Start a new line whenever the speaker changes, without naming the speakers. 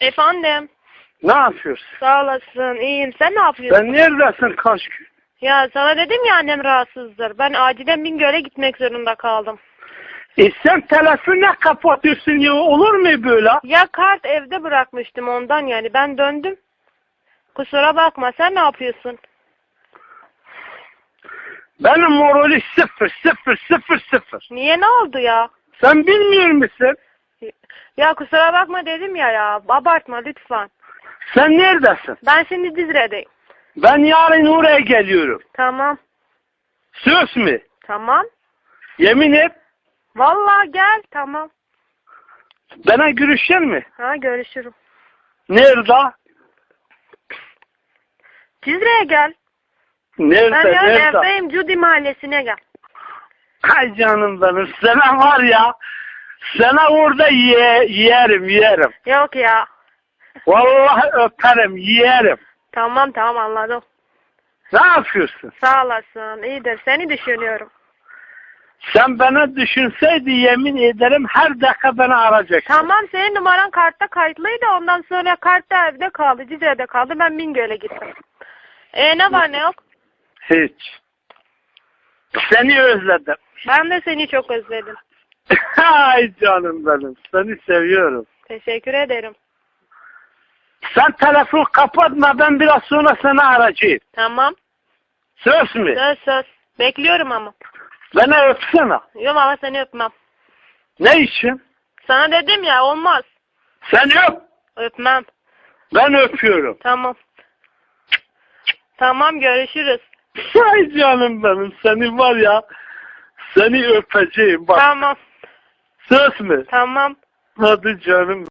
Efendim.
Ne yapıyorsun?
Sağ olasın. İyiyim. Sen ne yapıyorsun?
Sen neredesin kaç gün?
Ya sana dedim ya annem rahatsızdır. Ben acilen Bingöl'e gitmek zorunda kaldım.
E sen telefonu kapatıyorsun ya olur mu böyle?
Ya kart evde bırakmıştım ondan yani. Ben döndüm. Kusura bakma. Sen ne yapıyorsun?
Benim morali sıfır sıfır sıfır sıfır.
Niye ne oldu ya?
Sen bilmiyor musun?
Ya kusura bakma dedim ya ya. Abartma lütfen.
Sen neredesin?
Ben şimdi Dizre'deyim.
Ben yarın oraya geliyorum.
Tamam.
Söz mü?
Tamam.
Yemin et.
Vallahi gel. Tamam.
Bana görüşecek mi?
Ha görüşürüm.
Nerede?
Dizre'ye gel.
Nerede?
Ben yarın
nerede?
evdeyim. Cudi mahallesine gel.
Ay canım benim. Sana var ya. Sana orada ye, yerim yerim.
Yok ya.
Vallahi öperim yerim.
Tamam tamam anladım.
Ne yapıyorsun?
Sağ olasın. İyidir. Seni düşünüyorum.
Sen bana düşünseydi yemin ederim her dakika beni arayacaksın.
Tamam senin numaran kartta kayıtlıydı. Ondan sonra kart da evde kaldı. Cizre'de kaldı. Ben Bingöl'e gittim. E ne var ne yok?
Hiç. Seni özledim.
Ben de seni çok özledim.
Ay canım benim. Seni seviyorum.
Teşekkür ederim.
Sen telefon kapatma ben biraz sonra seni arayacağım.
Tamam.
Söz mü?
Söz söz. Bekliyorum ama.
Beni öpsene.
Yok ama seni öpmem.
Ne için?
Sana dedim ya olmaz.
Sen öp.
Öpmem.
Ben öpüyorum.
Tamam. Tamam görüşürüz.
Ay canım benim. Seni var ya. Seni öpeceğim. Bak
Tamam.
Söz mü?
Tamam.
Hadi canım.